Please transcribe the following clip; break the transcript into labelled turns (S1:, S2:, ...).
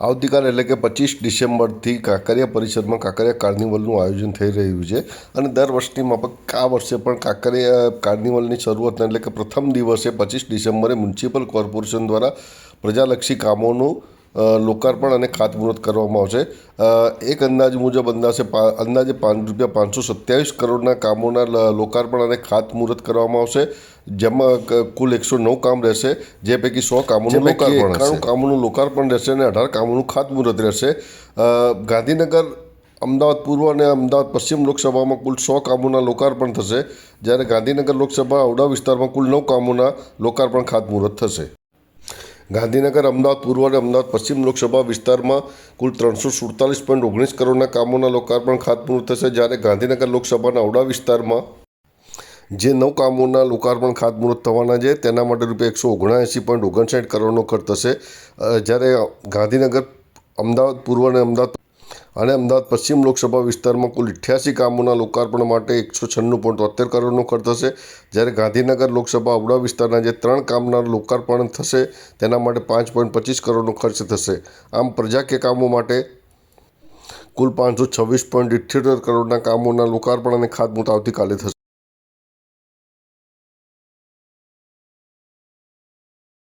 S1: આવતીકાલે એટલે કે પચીસ ડિસેમ્બરથી કાંકરિયા પરિષદમાં કાંકરિયા કાર્નિવલનું આયોજન થઈ રહ્યું છે. અને દર વર્ષની માફક આ વર્ષે પણ કાંકરિયા કાર્નિવલની શરૂઆત એટલે કે પ્રથમ દિવસે પચીસ ડિસેમ્બરે મ્યુનિસિપલ કોર્પોરેશન દ્વારા પ્રજાલક્ષી કામોનું લોકાર્પણ અને ખાતમુહૂર્ત કરવામાં આવશે. એક અંદાજ મુજબ અંદાજે અંદાજે પાંચ રૂપિયા પાંચસો સત્યાવીસ કરોડના કામોના લોકાર્પણ અને ખાતમુહૂર્ત કરવામાં આવશે. જેમાં કુલ એકસો નવ કામ રહેશે જે પૈકી સો કામોનું લોકાર્પણ એકાણું કામોનું લોકાર્પણ રહેશે અને અઢાર કામોનું ખાતમુહૂર્ત રહેશે. ગાંધીનગર અમદાવાદ પૂર્વ અને અમદાવાદ પશ્ચિમ લોકસભામાં કુલ સો કામોના લોકાર્પણ થશે. જ્યારે ગાંધીનગર લોકસભા ઔડા વિસ્તારમાં કુલ નવ કામોના લોકાર્પણ ખાતમુહૂર્ત થશે. ગાંધીનગર, અમદાવાદ પૂર્વ અને અમદાવાદ પશ્ચિમ લોકસભા વિસ્તારમાં કુલ ત્રણસો સુડતાલીસ પોઈન્ટ ઓગણીસ કરોડના કામોના લોકાર્પણ ખાતમુહૂર્ત થશે જ્યારે ગાંધીનગર લોકસભાના ઔડા વિસ્તારમાં જે નવ કામોના લોકાર્પણ ખાતમુહૂર્ત થવાના છે, તેના માટે રૂપિયા એકસો ઓગણએંસી પોઈન્ટ ઓગણસાઠ કરોડનો ખર્ચ થશે. જ્યારે ગાંધીનગર, અમદાવાદ પૂર્વ અને અમદાવાદ અને અમદાવાદ પશ્ચિમ લોકસભા વિસ્તારમાં કુલ અઠ્યાસી કામોના લોકાર્પણ માટે એકસો છન્નું પોઈન્ટ તોતેર કરોડનો ખર્ચ થશે. જ્યારે ગાંધીનગર લોકસભા અવડા વિસ્તારના જે ત્રણ કામના લોકાર્પણ થશે, તેના માટે પાંચ પોઈન્ટ પચીસ કરોડનો ખર્ચ થશે. આમ પ્રજાકીય કામો માટે કુલ પાંચસો છવ્વીસ પોઈન્ટ ઇઠ્યોતેર કરોડના કામોના લોકાર્પણ અને ખાતમુહૂર્ત આવતીકાલે થશે.